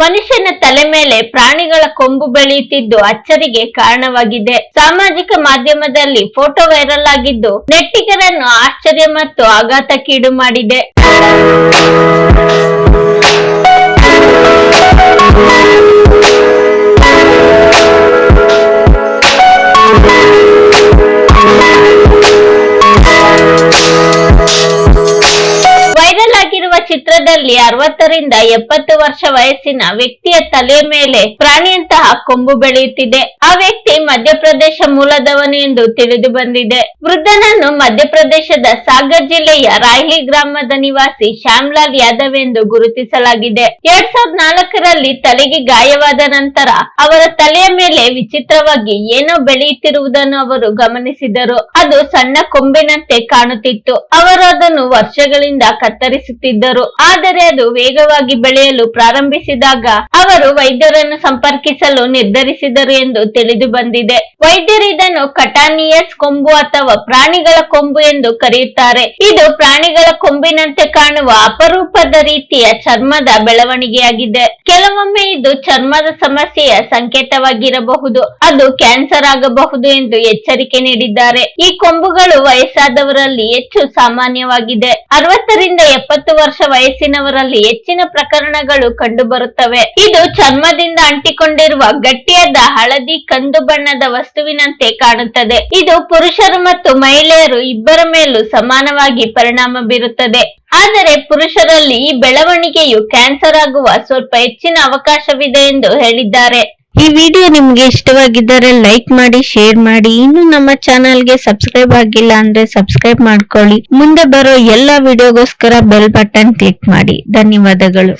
ಮನುಷ್ಯನ ತಲೆ ಮೇಲೆ ಪ್ರಾಣಿಗಳ ಕೊಂಬು ಬೆಳೆಯುತ್ತಿದ್ದು ಅಚ್ಚರಿಗೆ ಕಾರಣವಾಗಿದೆ. ಸಾಮಾಜಿಕ ಮಾಧ್ಯಮದಲ್ಲಿ ಫೋಟೋ ವೈರಲ್ ಆಗಿದ್ದು, ನೆಟ್ಟಿಗರನ್ನು ಆಶ್ಚರ್ಯ ಮತ್ತು ಆಘಾತಕ್ಕೀಡು ಮಾಡಿದೆ. ಚಿತ್ರದಲ್ಲಿ ಅರವತ್ತರಿಂದ ಎಪ್ಪತ್ತು ವರ್ಷ ವಯಸ್ಸಿನ ವ್ಯಕ್ತಿಯ ತಲೆ ಮೇಲೆ ಪ್ರಾಣಿಯಂತಹ ಕೊಂಬು ಬೆಳೆಯುತ್ತಿದೆ. ಆ ವ್ಯಕ್ತಿ ಮಧ್ಯಪ್ರದೇಶ ಮೂಲದವನು ಎಂದು ತಿಳಿದು ಬಂದಿದೆ. ವೃದ್ಧನನ್ನು ಮಧ್ಯಪ್ರದೇಶದ ಸಾಗರ್ ಜಿಲ್ಲೆಯ ರಾಯ್ಲಿ ಗ್ರಾಮದ ನಿವಾಸಿ ಶ್ಯಾಮ್ಲಾಲ್ ಯಾದವ್ ಎಂದು ಗುರುತಿಸಲಾಗಿದೆ. ಎರಡ್ ಸಾವಿರದ ನಾಲ್ಕರಲ್ಲಿ ತಲೆಗೆ ಗಾಯವಾದ ನಂತರ ಅವರ ತಲೆಯ ಮೇಲೆ ವಿಚಿತ್ರವಾಗಿ ಏನೋ ಬೆಳೆಯುತ್ತಿರುವುದನ್ನು ಅವರು ಗಮನಿಸಿದರು. ಅದು ಸಣ್ಣ ಕೊಂಬಿನಂತೆ ಕಾಣುತ್ತಿತ್ತು. ಅವರು ಅದನ್ನು ವರ್ಷಗಳಿಂದ ಕತ್ತರಿಸುತ್ತಿದ್ದರು. ಆದರೆ ಅದು ವೇಗವಾಗಿ ಬೆಳೆಯಲು ಪ್ರಾರಂಭಿಸಿದಾಗ ಅವರು ವೈದ್ಯರನ್ನು ಸಂಪರ್ಕಿಸಲು ನಿರ್ಧರಿಸಿದರು ಎಂದು ತಿಳಿದು ಬಂದಿದೆ. ವೈದ್ಯರು ಇದನ್ನು ಕಟಾನಿಯಸ್ ಕೊಂಬು ಅಥವಾ ಪ್ರಾಣಿಗಳ ಕೊಂಬು ಎಂದು ಕರೆಯುತ್ತಾರೆ. ಇದು ಪ್ರಾಣಿಗಳ ಕೊಂಬಿನಂತೆ ಕಾಣುವ ಅಪರೂಪದ ರೀತಿಯ ಚರ್ಮದ ಬೆಳವಣಿಗೆಯಾಗಿದೆ. ಕೆಲವೊಮ್ಮೆ ಇದು ಚರ್ಮದ ಸಮಸ್ಯೆಯ ಸಂಕೇತವಾಗಿರಬಹುದು. ಅದು ಕ್ಯಾನ್ಸರ್ ಆಗಬಹುದು ಎಂದು ಎಚ್ಚರಿಕೆ ನೀಡಿದ್ದಾರೆ. ಈ ಕೊಂಬುಗಳು ವಯಸ್ಸಾದವರಲ್ಲಿ ಹೆಚ್ಚು ಸಾಮಾನ್ಯವಾಗಿದೆ. ಅರವತ್ತರಿಂದ ಎಪ್ಪತ್ತು ವರ್ಷ ವಯಸ್ಸಿನವರಲ್ಲಿ ಹೆಚ್ಚಿನ ಪ್ರಕರಣಗಳು ಕಂಡುಬರುತ್ತವೆ. ಇದು ಚರ್ಮದಿಂದ ಅಂಟಿಕೊಂಡಿರುವ ಗಟ್ಟಿಯಾದ ಹಳದಿ ಕಂದು ಬಣ್ಣದ ವಸ್ತುವಿನಂತೆ ಕಾಣುತ್ತದೆ. ಇದು ಪುರುಷರು ಮತ್ತು ಮಹಿಳೆಯರು ಇಬ್ಬರ ಮೇಲೂ ಸಮಾನವಾಗಿ ಪರಿಣಾಮ ಬೀರುತ್ತದೆ. ಆದರೆ ಪುರುಷರಲ್ಲಿ ಈ ಬೆಳವಣಿಗೆಯು ಕ್ಯಾನ್ಸರ್ ಆಗುವ ಸ್ವಲ್ಪ ಹೆಚ್ಚಿನ ಅವಕಾಶವಿದೆ ಎಂದು ಹೇಳಿದ್ದಾರೆ. ಈ ವಿಡಿಯೋ ನಿಮ್ಗೆ ಇಷ್ಟವಾಗಿದ್ದರೆ ಲೈಕ್ ಮಾಡಿ, ಶೇರ್ ಮಾಡಿ. ಇನ್ನು ನಮ್ಮ ಚಾನಲ್ಗೆ ಸಬ್ಸ್ಕ್ರೈಬ್ ಆಗಿಲ್ಲ ಅಂದ್ರೆ ಸಬ್ಸ್ಕ್ರೈಬ್ ಮಾಡ್ಕೊಳ್ಳಿ. ಮುಂದೆ ಬರೋ ಎಲ್ಲಾ ವಿಡಿಯೋಗೋಸ್ಕರ ಬೆಲ್ ಬಟನ್ ಕ್ಲಿಕ್ ಮಾಡಿ. ಧನ್ಯವಾದಗಳು.